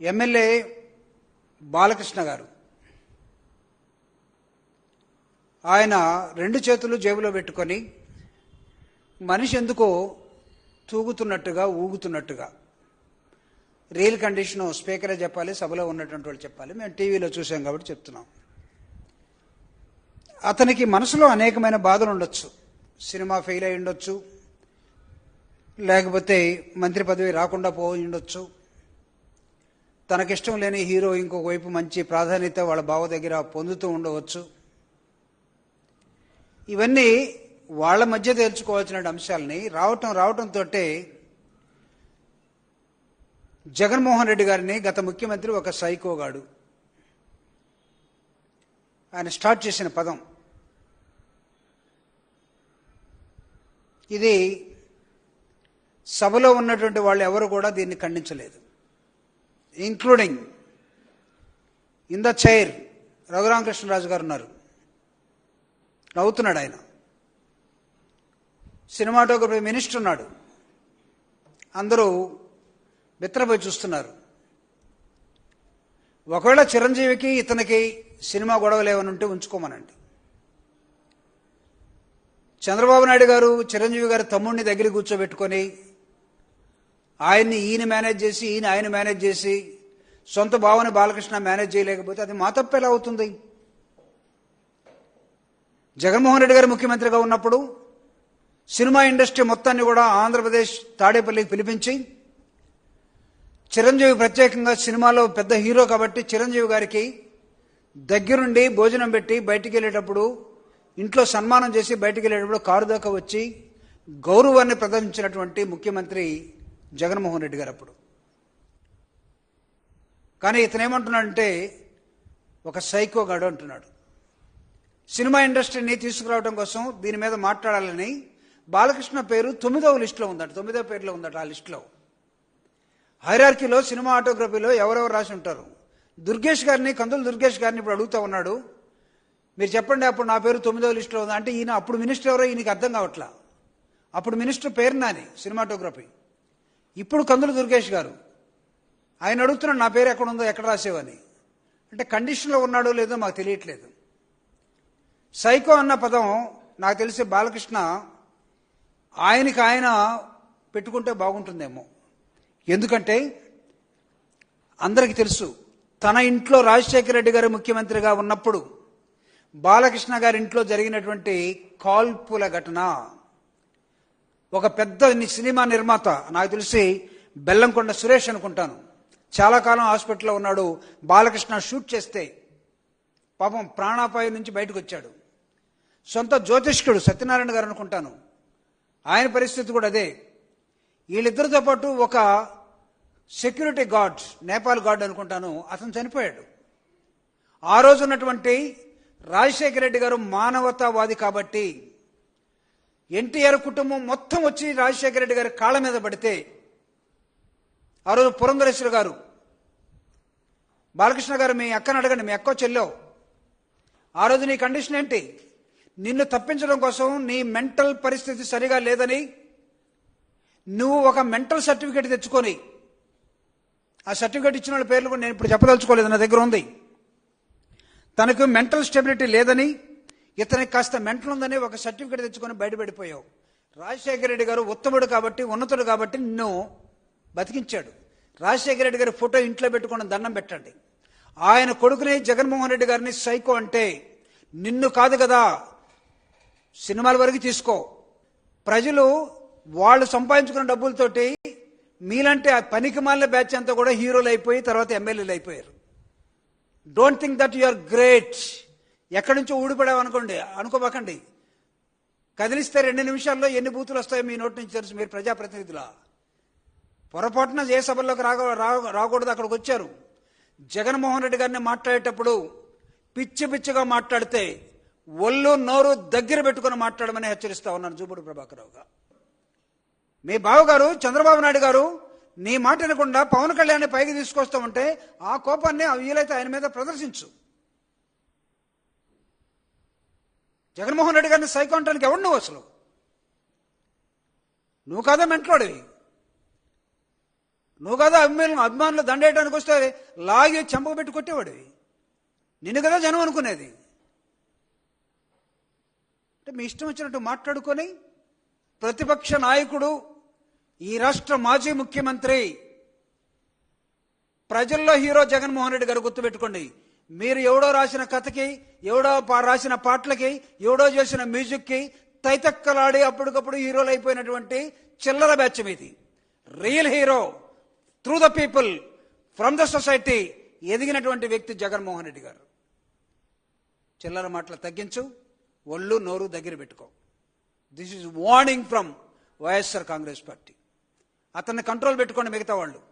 MLA Balakrishna గారు. ఆయన రెండు చేతులు జేబులో పెట్టుకొని మనిషి ఎందుకో తూగుతున్నట్టుగా ఊగుతున్నట్టుగా రియల్ కండిషన్ స్పీకరే చెప్పాలి సభలో ఉన్నటువంటి వాళ్ళు చెప్పాలి మేము టీవీలో చూసాం కాబట్టి చెప్తున్నాం. అతనికి మనసులో అనేకమైన బాధలు ఉండొచ్చు. సినిమా ఫెయిల్ అయి ఉండొచ్చు లేకపోతే మంత్రి పదవి రాకుండా పోయి ఉండొచ్చు. తనకిష్టం లేని హీరో ఇంకొక వైపు మంచి ప్రాధాన్యత వాళ్ళ బావ దగ్గర పొందుతూ ఉండవచ్చు. ఇవన్నీ వాళ్ళ మధ్య తేల్చుకోవాల్సిన అంశాలని రావటం రావటంతో జగన్మోహన్ రెడ్డి గారిని గత ముఖ్యమంత్రి ఒక సైకోగాడు ఆయన స్టార్ట్ చేసిన పదం. ఇది సభలో ఉన్నటువంటి వాళ్ళు ఎవరు కూడా దీన్ని ఖండించలేదు. Including in the chair Raghuramakrishnaraju గారు ఉన్నారు. నవ్వుతున్నాడు ఆయన. సినిమాటోగ్రఫీ మినిస్టర్ ఉన్నాడు. అందరూ బిత్తరపోయి చూస్తున్నారు. ఒకవేళ చిరంజీవికి ఇతనికి సినిమా గొడవలు ఏమైనా ఉంటే ఉంచుకోమనండి. చంద్రబాబు నాయుడు గారు చిరంజీవి గారు తమ్ముడిని దగ్గర కూర్చోబెట్టుకొని ఆయన్ని ఈయన మేనేజ్ చేసి ఈయన ఆయన మేనేజ్ చేసి సొంత భావన బాలకృష్ణ మేనేజ్ చేయలేకపోతే అది మా తప్పు ఎలా అవుతుంది? జగన్మోహన్ రెడ్డి గారు ముఖ్యమంత్రిగా ఉన్నప్పుడు సినిమా ఇండస్ట్రీ మొత్తాన్ని కూడా ఆంధ్రప్రదేశ్ తాడేపల్లికి పిలిపించి చిరంజీవి ప్రత్యేకంగా సినిమాలో పెద్ద హీరో కాబట్టి చిరంజీవి గారికి దగ్గరుండి భోజనం పెట్టి బయటికి వెళ్ళేటప్పుడు ఇంట్లో సన్మానం చేసి బయటికి వెళ్ళేటప్పుడు కారు దాకా వచ్చి గౌరవాన్ని ప్రదర్శించినటువంటి ముఖ్యమంత్రి జగన్మోహన్ రెడ్డి గారు అప్పుడు. కానీ ఇతను ఏమంటున్నాడంటే ఒక సైకోగాడు అంటున్నాడు. సినిమా ఇండస్ట్రీని తీసుకురావడం కోసం దీని మీద మాట్లాడాలని బాలకృష్ణ పేరు తొమ్మిదవ లిస్టులో ఉందట తొమ్మిదవ పేరులో ఉందట ఆ లిస్టులో. హైరార్కీలో సినిమా ఆటోగ్రఫీలో ఎవరెవరు రాసి ఉంటారు? దుర్గేష్ గారిని కందులు దుర్గేష్ గారిని ఇప్పుడు అడుగుతా ఉన్నాడు. మీరు చెప్పండి అప్పుడు నా పేరు తొమ్మిదవ లిస్టులో ఉంది? అంటే ఈయన అప్పుడు మినిస్టర్ ఎవరో ఈయనకి అర్థం కావట్లా. అప్పుడు మినిస్టర్ పేరు నాని సినిమాటోగ్రఫీ. ఇప్పుడు కందులు దుర్గేష్ గారు. ఆయన అడుగుతున్నాడు నా పేరు ఎక్కడ ఉందో ఎక్కడ రాసేవని. అంటే కండిషన్లో ఉన్నాడో లేదో మాకు తెలియట్లేదు. సైకో అన్న పదం నాకు తెలిసి బాలకృష్ణ ఆయనకి ఆయన పెట్టుకుంటే బాగుంటుందేమో. ఎందుకంటే అందరికీ తెలుసు తన ఇంట్లో రాజశేఖర రెడ్డి గారు ముఖ్యమంత్రిగా ఉన్నప్పుడు బాలకృష్ణ గారి ఇంట్లో జరిగినటువంటి కాల్పుల ఘటన ఒక పెద్ద సినిమా నిర్మాత నాకు తెలిసి బెల్లంకొండ సురేష్ అనుకుంటాను. చాలా కాలం హాస్పిటల్లో ఉన్నాడు. బాలకృష్ణ షూట్ చేస్తే పాపం ప్రాణాపాయం నుంచి బయటకు వచ్చాడు సొంత జ్యోతిష్కుడు సత్యనారాయణ గారు అనుకుంటాను. ఆయన పరిస్థితి కూడా అదే. వీళ్ళిద్దరితో పాటు ఒక సెక్యూరిటీ గార్డ్ నేపాల్ గార్డ్ అనుకుంటాను. అతను చనిపోయాడు. ఆ రోజు ఉన్నటువంటి రాజశేఖర రెడ్డి గారు మానవతావాది కాబట్టి ఎన్టీఆర్ కుటుంబం మొత్తం వచ్చి రాజశేఖర రెడ్డి గారి కాళ్ళ మీద పడితే ఆ రోజు పురంధరేశ్వర గారు బాలకృష్ణ గారు మీ అక్కను అడగండి మీ అక్క చెల్లో ఆ రోజు నీ కండిషన్ ఏంటి? నిన్ను తప్పించడం కోసం నీ మెంటల్ పరిస్థితి సరిగా లేదని నువ్వు ఒక మెంటల్ సర్టిఫికేట్ తెచ్చుకొని ఆ సర్టిఫికేట్ ఇచ్చిన వాళ్ళ పేర్లు కూడా నేను ఇప్పుడు చెప్పదలుచుకోలేదు నా దగ్గర ఉంది. తనకు మెంటల్ స్టెబిలిటీ లేదని ఇతనికి కాస్త మెంటల్ ఉందని ఒక సర్టిఫికేట్ తెచ్చుకొని బయటపడిపోయావు రాజశేఖర రెడ్డి గారు ఉత్తముడు కాబట్టి ఉన్నతుడు కాబట్టి నిన్ను బతికించాడు. రాజశేఖర రెడ్డి గారి ఫోటో ఇంట్లో పెట్టుకొని దండం పెట్టండి. ఆయన కొడుకుని జగన్మోహన్ రెడ్డి గారిని సైకో అంటే నిన్ను కాదు కదా సినిమాల వరకు తీసుకో. ప్రజలు వాళ్ళు సంపాదించుకున్న డబ్బులతోటి మీలంటే ఆ పనికి మాలిన బ్యాచ్ అంతా కూడా హీరోలు అయిపోయి తర్వాత ఎమ్మెల్యేలు అయిపోయారు. Don't think that you are great ఎక్కడి నుంచో ఊడిపడావు అనుకోండి అనుకోబాకండి. కదిలిస్తే రెండు నిమిషాల్లో ఎన్ని బూతులు వస్తాయో మీ నోటి నుంచి తెలుసు మీరు ప్రజాప్రతినిధుల. పొరపాటున ఏ సభల్లోకి రాగ రాకూడదు అక్కడికి వచ్చారు. జగన్మోహన్ రెడ్డి గారిని మాట్లాడేటప్పుడు పిచ్చి పిచ్చిగా మాట్లాడితే ఒళ్ళు నోరు దగ్గర పెట్టుకుని మాట్లాడమని హెచ్చరిస్తా ఉన్నాను జూపుడు ప్రభాకరావుగా మీ బావగారు చంద్రబాబు నాయుడు గారు నీ మాట వినకుండా పవన్ కళ్యాణ్ పైకి తీసుకొస్తామంటే ఆ కోపాన్ని ఆ వీలైతే ఆయన మీద ప్రదర్శించు. జగన్మోహన్ రెడ్డి గారిని సైకో అంటానికి ఎవడు నువ్వు అసలు? నువ్వు కాదా మెంట్లోడివి? నువ్వు కదా అభిమానులు అభిమానులు దండేయడానికి వస్తే లాగి చెంపకబెట్టి కొట్టేవాడివి? నిన్ను కదా జనం అనుకునేది. అంటే మీ ఇష్టం వచ్చినట్టు మాట్లాడుకొని ప్రతిపక్ష నాయకుడు ఈ రాష్ట్ర మాజీ ముఖ్యమంత్రి ప్రజల్లో హీరో జగన్మోహన్ రెడ్డి గారు గుర్తుపెట్టుకోండి. మీరు ఎవడో రాసిన కథకి ఎవడో పా- రాసిన పాటలకి ఎవడో చేసిన మ్యూజిక్కి తైతక్కలాడి అప్పటికప్పుడు హీరోలు అయిపోయినటువంటి చిల్లర బ్యాచ్ మీది. Real hero through the people from the society ఎదిగినటువంటి వ్యక్తి జగన్మోహన్ రెడ్డి గారు. చిల్లర మాటలు తగ్గించు ఒళ్ళు నోరు దగ్గర పెట్టుకో. This is warning from YSR Congress Party. అతన్ని కంట్రోల్ పెట్టుకోండి మిగతా వాళ్ళు.